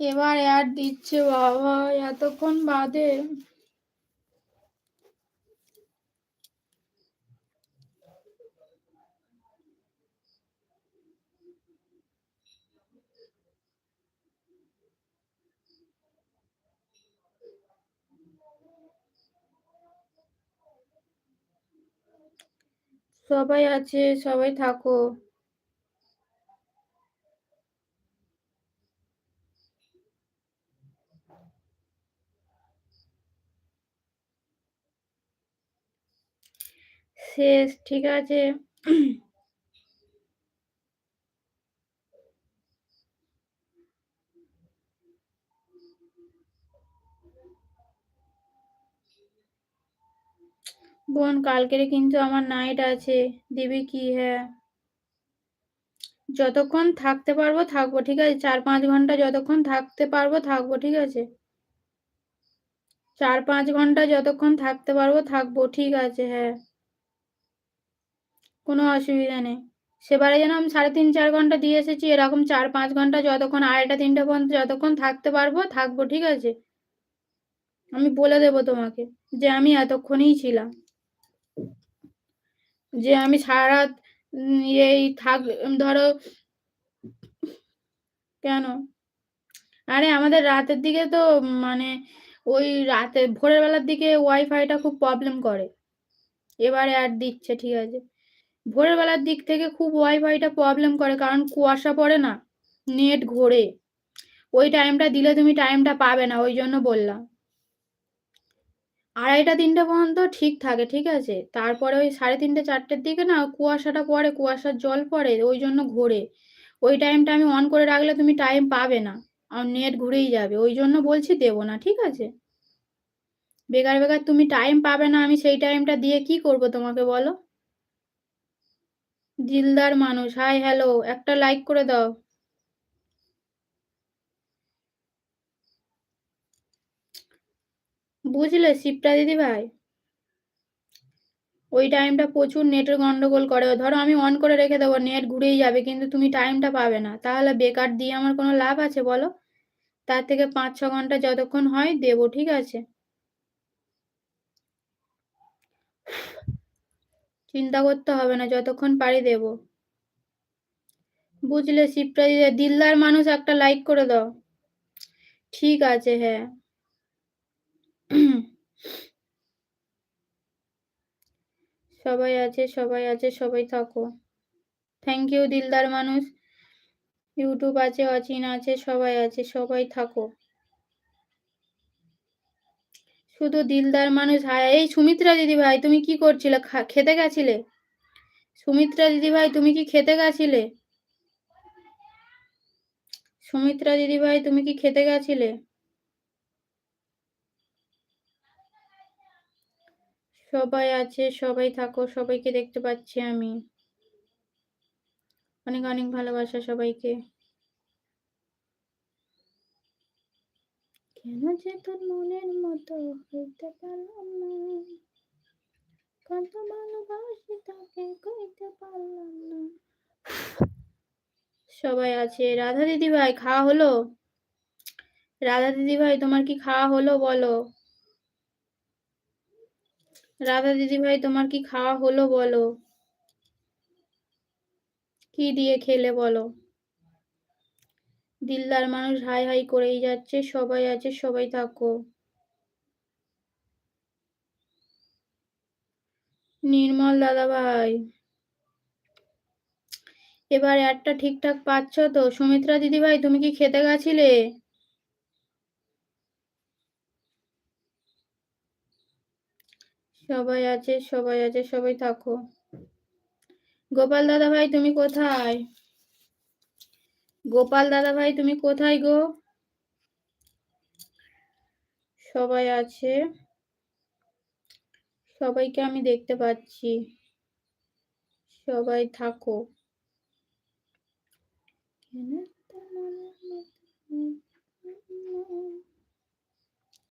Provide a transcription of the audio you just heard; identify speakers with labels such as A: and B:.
A: এবার অ্যাড দিচ্ছে বাবা এতক্ষণ বাদে। সবাই আছে সবাই থাকো। শেষ, ঠিক আছে? বোন, কালকেরে কিন্তু আমার নাইট আছে। দিবি কি? হ্যাঁ। যতক্ষণ থাকতে পারব, থাকব, ঠিক আছে? চার পাঁচ ঘণ্টা যতক্ষণ থাকতে পারব, থাকব, ঠিক আছে? চার পাঁচ ঘণ্টা যতক্ষণ থাকতে পারব, থাকব, ঠিক আছে? হ্যাঁ। কোনো অসুবিধা নেই। সেবারে যেন আমি সাড়ে তিন, চার ঘণ্টা দিয়ে এসেছি, এরকম চার, পাঁচ ঘণ্টা যতক্ষণ আড়াইটা, তিনটা পর্যন্ত যতক্ষণ থাকতে পারব, থাকব, ঠিক আছে? আমি বলে দেব তোমাকে যে আমি এতক্ষণই ছিলাম। যে আমি সারা এই থাক, ধরো কেন? আরে আমাদের রাতের দিকে তো মানে ওই রাতে, ভোরের বেলার দিকে ওয়াইফাইটা খুব প্রবলেম করে। এবারে আর দিচ্ছে, ঠিক আছে? ভোরের বেলার দিক থেকে খুব ওয়াইফাইটা প্রবলেম করে, কারণ কুয়াশা পড়ে না, নেট ঘোরে। ওই টাইমটা দিলে তুমি টাইমটা পাবে না, ওই জন্য বললাম। আড়াইটা, তিনটে পর্যন্ত ঠিক থাকে, ঠিক আছে? তারপরে ওই সাড়ে তিনটে, চারটের দিকে না কুয়াশাটা পড়ে, কুয়াশার জল পড়ে, ওই জন্য ঘোরে। ওই টাইমটা আমি অন করে রাখলে তুমি টাইম পাবে না, আর নেট ঘুরেই যাবে, ওই জন্য বলছি দেবো না, ঠিক আছে? বেকার বেকার তুমি টাইম পাবে না, আমি সেই টাইমটা দিয়ে কি করব তোমাকে বলো? দিলদার মানুষ হাই হ্যালো একটা লাইক করে দাও। বুঝলে, শিবটা দিদি ভাই ওই টাইমটা প্রচুর নেটের গন্ডগোল করে। ধরো আমি অন করে রেখে দেবো নেট ঘুরেই যাবে, কিন্তু তুমি টাইমটা পাবে না। তাহলে বেকার দিয়ে আমার কোনো লাভ আছে বলো? তার থেকে পাঁচ ছ ঘণ্টা যতক্ষণ হয় দেবো, ঠিক আছে? চিন্তা করতে হবে না, যতক্ষণ পারি দেব। বুঝলে দিদি দিলদার মানুষ একটা লাইক করে দাও। ঠিক আছে হ্যাঁ। সবাই আছে সবাই আছে, সবাই থাকো। থ্যাংক ইউ দিলদার মানুষ। ইউটিউব আছে, অচিন আছে, সবাই আছে, সবাই থাকো। শুধু দিলদার মানুষ, হায়, এই সুমিত্রা দিদি ভাই, তুমি কি করছিলে? খেতে গেছিলে? সুমিত্রা দিদি ভাই, তুমি কি খেতে গেছিলে? সুমিত্রা দিদি ভাই, তুমি কি খেতে গেছিলে? সবাই আছে, সবাই থাকো, সবাইকে দেখতে পাচ্ছি আমি। অনেক অনেক ভালোবাসা সবাইকে। কেন যে তোর মনের মতো হইতে পারলাম না? কত ভালোবাসি তাকে, কইতে পারলাম না। সবাই আছে। রাধা দিদি ভাই, খাওয়া হলো? রাধা দিদি ভাই, তোমার কি খাওয়া হলো বলো? রাধা দিদি ভাই, তোমার কি খাওয়া হলো বলো? কি দিয়ে খেলে বলো? দিলদার মানুষ হাই হাই করেই যাচ্ছে, সবাই আছে, সবাই থাকো। নির্মল দাদা ভাই, এবার একটা ঠিকঠাক পাচ্ছ তো? সুমিত্রা দিদি ভাই, তুমি কি খেতে গেছিলে? সবাই আছে সবাই আছে, সবাই থাকো। গোপাল দাদা ভাই, তুমি কোথায়? গোপাল দাদা ভাই, তুমি কোথায় গো? সবাই আছে। সবাইকে আমি দেখতে পাচ্ছি। সবাই থাকো। কেন